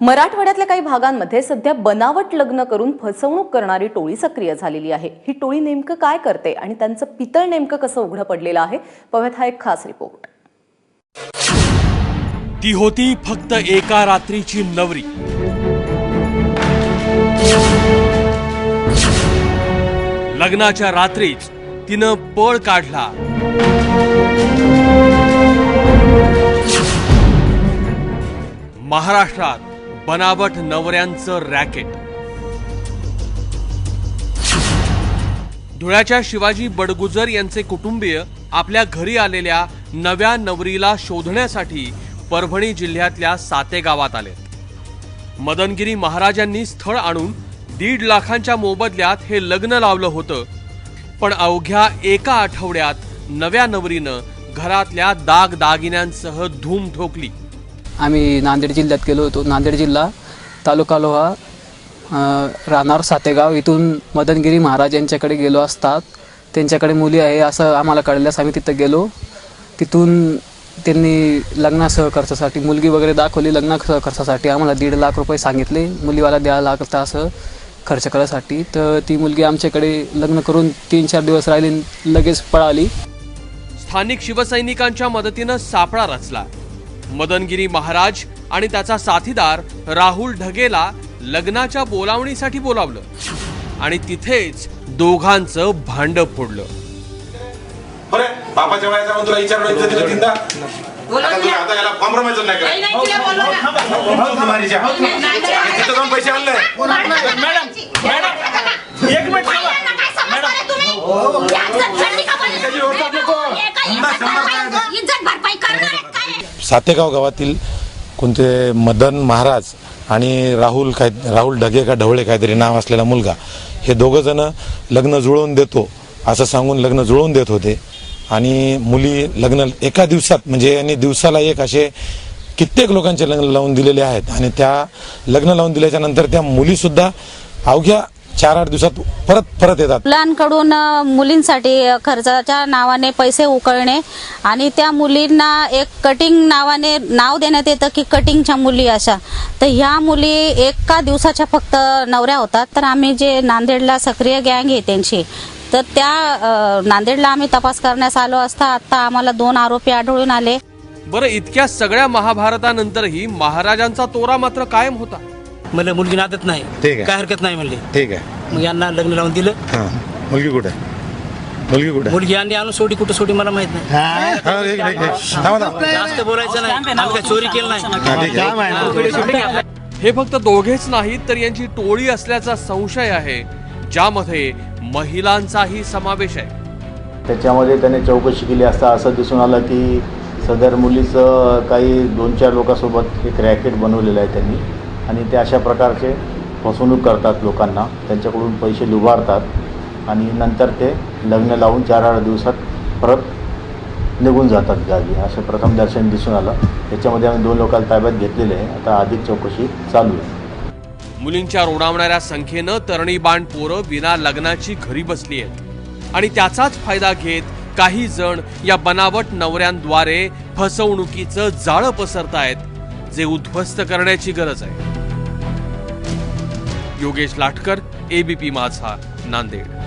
मराठवाड्यातल्या काही भागांमध्ये सध्या बनावट लग्न करून फसवणूक करणारी टोळी सक्रिय झालेली आहे. ही टोळी नेमकं काय करते आणि त्यांचं पितळ नेमकं कसं उघडं पडलेलं आहे? पव्यात हा एक खास रिपोर्ट ती होती फक्त एका रात्रीची नवरी. लग्नाच्या रात्रीच तिनं पळ काढला. महाराष्ट्रात बनावट नवऱ्यांचं रॅकेट. धुळ्याच्या शिवाजी बडगुजर यांचे कुटुंबीय आपल्या घरी आलेल्या नव्या नवरीला शोधण्यासाठी परभणी जिल्ह्यातल्या साते गावात आले. मदनगिरी महाराजांनी स्थळ आणून दीड लाखांच्या मोबदल्यात हे लग्न लावलं होतं. पण अवघ्या एका आठवड्यात नव्या नवरीनं घरातल्या दागदागिन्यांसह धूम ठोकली. आम्ही नांदेड जिल्ह्यात गेलो होतो. नांदेड जिल्हा तालुका लोहा राहणार सातेगाव. इथून मदनगिरी महाराज यांच्याकडे गेलो असतात त्यांच्याकडे मुली आहे असं आम्हाला कळल्यास आम्ही तिथं गेलो. तिथून त्यांनी लग्नासह खर्चासाठी मुलगी वगैरे दाखवली लग्नासह खर्चासाठी आम्हाला दीड लाख रुपये सांगितले. मुलीवाला द्यायला लागतं असं खर्च करायसाठी. तर ती मुलगी आमच्याकडे लग्न करून तीन चार दिवस राहिली लगेच पळाली. स्थानिक शिवसैनिकांच्या मदतीनं सापळा रचला. मदनगिरी महाराज आणि त्याचा साथीदार राहुल ढगेला लग्नाच्या बोलावणीसाठी बोलावलं आणि तिथेच दोघांचं भांड फोडलं बापाच्या वयाचा तुला विचारलं तीनदा आता इज्जत भरपाई करणार सातेगाव गावातील कोणते मदन महाराज आणि राहुल काय राहुल ढगे का ढवळे काहीतरी नाव असलेला मुलगा हे दोघं जण लग्न जुळवून देतो असं सांगून लग्न जुळवून देत होते. आणि मुली लग्न एका दिवसात म्हणजे यांनी दिवसाला एक असे कित्येक लोकांचे लग्न लावून दिलेले आहेत. आणि त्या लग्न लावून दिल्याच्या नंतर त्या मुलीसुद्धा अवघ्या चार आठ दिवसात परत परत येतात. मुलांकडून मुलींसाठी खर्चाच्या नावाने पैसे उकळणे आणि त्या मुलींना एक कटिंग नावाने नाव देण्यात येतं की कटिंगच्या मुली अशा. तर ह्या मुली एका दिवसाच्या फक्त नवऱ्या होतात. तर आम्ही जे नांदेडला सक्रिय गँग आहे त्यांची तर त्या नांदेडला आम्ही तपास करण्यास आलो असता आता आम्हाला दोन आरोपी आढळून आले. बरं इतक्या सगळ्या महाभारतानंतरही महाराजांचा तोरा मात्र कायम होता. मला मुलगी नादत नाही. ठीक आहे. काय हरकत नाही म्हणले. ठीक आहे. मग यांना लग्न लावून दिलं. हां. मुलगी कुठे? मुलगी कुठे? मुलगी आणली आणून सोडी कुठं सोडी मला माहीत नाही. जास्त बोलायचं नाही. आम्ही काय चोरी केलं नाही. हे फक्त दोघेच नाहीत तर यांची टोळी असल्याचा संशय आहे ज्यामध्ये महिलांचाही समावेश आहे. त्याच्यामध्ये त्याने चौकशी केली असता असं दिसून आलं की सदर मुलीचं काही दोन चार लोकांसोबत एक रॅकेट बनवलेलं आहे त्यांनी. आणि ते अशा प्रकारचे फसवणूक करतात लोकांना. त्यांच्याकडून पैसे लुभारतात आणि नंतर ते लग्न लावून चार आठ दिवसात परत निघून जातात गावी. असं प्रथम दर्शन दिसून आलं. त्याच्यामध्ये आम्ही दोन लोकांना ताब्यात घेतलेले आहे. आता अधिक चौकशी चालू आहे. मुलींच्या रोडावणाऱ्या संख्येनं तरणीबाण पोरं विना लग्नाची घरी बसली आहेत. आणि त्याचाच फायदा घेत काही जण या बनावट नवऱ्यांद्वारे फसवणुकीचं जाळं पसरतायत जे उद्ध्वस्त करण्याची गरज आहे. योगेश लाटकर एबीपी माझा नांदेड.